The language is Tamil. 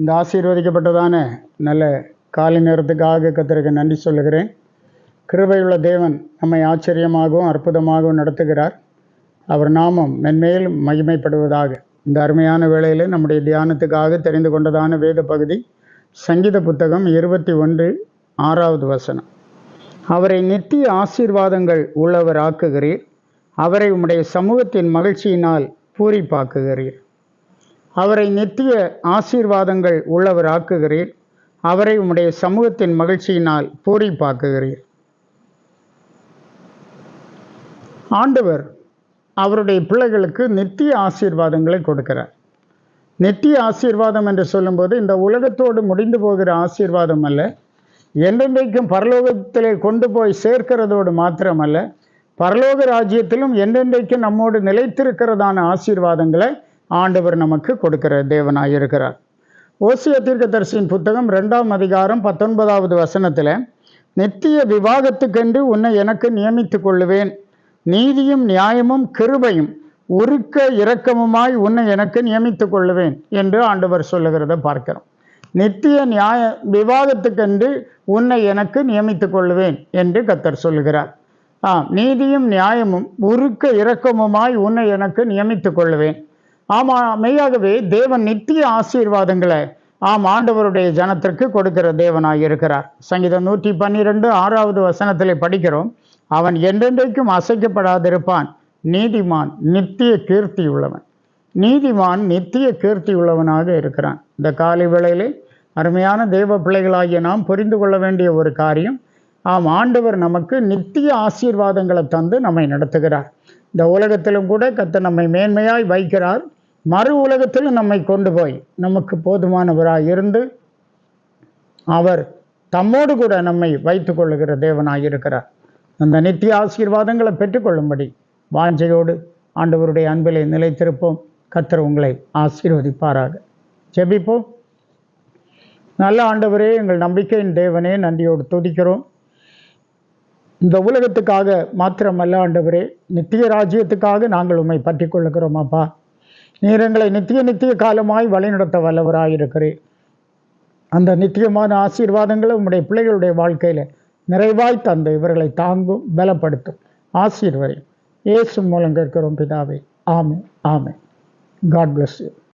இந்த ஆசீர்வதிக்கப்பட்டதான நல்ல காலை நேரத்துக்காக கத்திரிக்க நன்றி சொல்லுகிறேன். கிருபையுள்ள தேவன் நம்மை ஆச்சரியமாகவும் அற்புதமாகவும் நடத்துகிறார். அவர் நாமம் மென்மேலும் மகிமைப்படுவதாக. இந்த அருமையான வேளையில் நம்முடைய தியானத்துக்காக தெரிந்து கொண்டதான வேத பகுதி சங்கீத புத்தகம் இருபத்தி ஒன்று ஆறாவது வசனம். அவரை நித்திய ஆசீர்வாதங்கள் உள்ளவர் ஆக்குகிறீர் அவரை உம்முடைய சமூகத்தின் மகிழ்ச்சியினால் பூரிப்பாக்குகிறீர். அவரை நித்திய ஆசீர்வாதங்கள் உள்ளவர் ஆக்குகிறீர் அவரை உம்முடைய சமூகத்தின் மகிழ்ச்சியினால் பூரிப்பாக்குகிறீர். ஆண்டவர் அவருடைய பிள்ளைகளுக்கு நித்திய ஆசீர்வாதங்களை கொடுக்கிறார். நித்திய ஆசீர்வாதம் என்று சொல்லும்போது இந்த உலகத்தோடு முடிந்து போகிற ஆசீர்வாதம் அல்ல. என்றென்றைக்கும் பரலோகத்திலே கொண்டு போய் சேர்க்கிறதோடு மாத்திரமல்ல பரலோக ராஜ்யத்திலும் என்றென்றைக்கும் நம்மோடு நிலைத்திருக்கிறதான ஆசீர்வாதங்களை ஆண்டவர் நமக்கு கொடுக்கிற தேவனாக இருக்கிறார் ஓசிய தீர்க்கதரிசியின் புத்தகம் ரெண்டாம் அதிகாரம் பத்தொன்பதாவது வசனத்தில் நித்திய விவாகத்துக்கென்று உன்னை எனக்கு நியமித்து கொள்ளுவேன். நீதியும் நியாயமும் கிருபையும் உருக்க இரக்கமுமாய் உன்னை எனக்கு நியமித்து கொள்ளுவேன் என்று ஆண்டவர் சொல்லுகிறத பார்க்கிறோம். நித்திய நியாய விவாதத்துக்கென்று உன்னை எனக்கு நியமித்து கொள்ளுவேன் என்று கத்தர் சொல்லுகிறார். ஆம் நீதியும் நியாயமும் உருக்க இரக்கமுமாய் உன்னை எனக்கு நியமித்து கொள்ளுவேன். ஆமாம் மெய்யாகவே தேவன் நித்திய ஆசீர்வாதங்களை ஆம் ஆண்டவருடைய ஜனத்திற்கு கொடுக்கிற தேவனாய் இருக்கிறார். சங்கீதம் நூற்றி பன்னிரெண்டு ஆறாவது வசனத்தில் படிக்கிறோம். அவன் என்றென்றைக்கும் அசைக்கப்படாதிருப்பான். நீதிமான் நித்திய கீர்த்தி உள்ளவன். நீதிமான் நித்திய கீர்த்தி உள்ளவனாக இருக்கிறான். இந்த காலை வேளையிலே அருமையான தேவ பிள்ளைகளாகிய நாம் புரிந்து கொள்ள வேண்டிய ஒரு காரியம் ஆம் ஆண்டவர் நமக்கு நித்திய ஆசீர்வாதங்களை தந்து நம்மை நடத்துகிறார். இந்த உலகத்திலும் கூட கத்த நம்மை மேன்மையாய் வைக்கிறார். மறு உலகத்திலும் நம்மை கொண்டு போய் நமக்கு போதுமானவராக இருந்து அவர் தம்மோடு கூட நம்மை வைத்து கொள்ளுகிற தேவனாக இருக்கிறார். அந்த நித்திய ஆசீர்வாதங்களை பெற்றுக்கொள்ளும்படி வாஞ்சையோடு ஆண்டவருடைய அன்பிலே நிலைத்திருப்போம். கத்தர் உங்களை ஆசீர்வதிப்பாராக. ஜெபிப்போம். நல்ல ஆண்டவரே எங்கள் நம்பிக்கையின் தேவனே நன்றியோடு துதிக்கிறோம். இந்த உலகத்துக்காக மாத்திரமல்ல ஆண்டவரே நித்திய ராஜ்யத்துக்காக நாங்கள் உண்மை பற்றி கொள்ளுகிறோம் அப்பா. நீர் எங்களை நித்திய நித்திய காலமாய் வழிநடத்த வல்லவராய் இருக்கிறேன் அந்த நித்தியமான ஆசீர்வாதங்களை உங்களுடைய பிள்ளைகளுடைய வாழ்க்கையில் நிறைவாய் தந்து இவர்களை தாங்கும் பலப்படுத்தும். ஆசீர்வரையும் இயேசு மூலம் கேட்கிறோம் பிதாவே. ஆமே ஆமே காட் பிளஸ் யூ